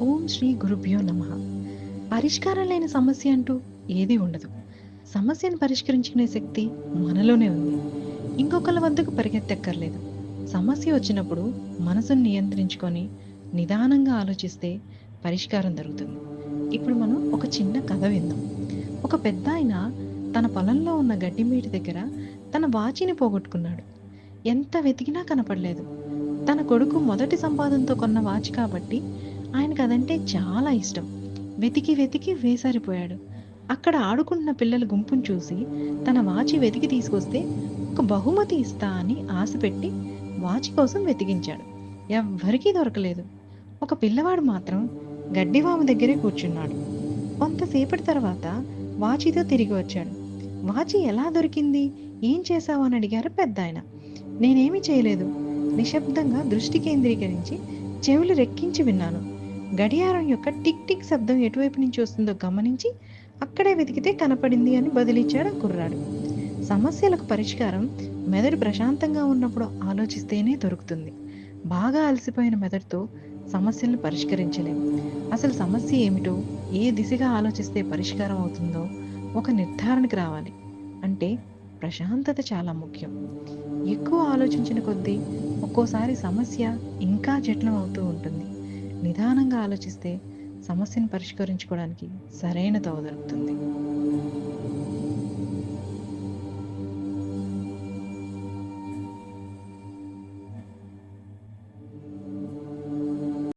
ఓం శ్రీ గురుభ్యో నమ. పరిష్కారం లేని సమస్య అంటూ ఏదీ ఉండదు. సమస్యను పరిష్కరించుకునే శక్తి మనలోనే ఉంది. ఇంకొకళ్ళ వద్దకు పరిగెత్తక్కర్లేదు. సమస్య వచ్చినప్పుడు మనసును నియంత్రించుకొని నిదానంగా ఆలోచిస్తే పరిష్కారం దొరుకుతుంది. ఇప్పుడు మనం ఒక చిన్న కథ విందాం. ఒక పెద్ద ఆయన తన పొలంలో ఉన్న గడ్డి మీటి దగ్గర తన వాచిని పోగొట్టుకున్నాడు. ఎంత వెతికినా కనపడలేదు. తన కొడుకు మొదటి సంపాదనతో కొన్న వాచ్ కాబట్టి ఆయనకు అదంటే చాలా ఇష్టం. వెతికి వెతికి వేసారిపోయాడు. అక్కడ ఆడుకుంటున్న పిల్లల గుంపును చూసి తన వాచి వెతికి తీసుకొస్తే ఒక బహుమతి ఇస్తా అని ఆశ పెట్టి వాచి కోసం వెతికించాడు. ఎవ్వరికీ దొరకలేదు. ఒక పిల్లవాడు మాత్రం గడ్డివాము దగ్గరే కూర్చున్నాడు. కొంతసేపటి తర్వాత వాచితో తిరిగి వచ్చాడు. వాచి ఎలా దొరికింది? ఏం చేశావు? అని అడిగారు పెద్ద ఆయన నేనేమీ చేయలేదు. నిశ్శబ్దంగా దృష్టి కేంద్రీకరించి చెవులు రెక్కించి విన్నాను. గడియారం యొక్క టిక్ టిక్ శబ్దం ఎటువైపు నుంచి వస్తుందో గమనించి అక్కడే వెతికితే కనపడింది అని బదిలిచ్చాడు కుర్రాడు. సమస్యలకు పరిష్కారం మెదడు ప్రశాంతంగా ఉన్నప్పుడు ఆలోచిస్తేనే దొరుకుతుంది. బాగా అలసిపోయిన మెదడుతో సమస్యలను పరిష్కరించలేము అసలు సమస్య ఏమిటో ఏ దిశగా ఆలోచిస్తే పరిష్కారం అవుతుందో ఒక నిర్ధారణకు రావాలి. అంటే ప్రశాంతత చాలా ముఖ్యం. ఎక్కువ ఆలోచించిన కొద్దీ ఒక్కోసారి సమస్య ఇంకా జటిలం అవుతూ ఉంటుంది. నిదానంగా ఆలోచిస్తే సమస్యను పరిష్కరించుకోవడానికి సరైన తోవ దొరుకుతుంది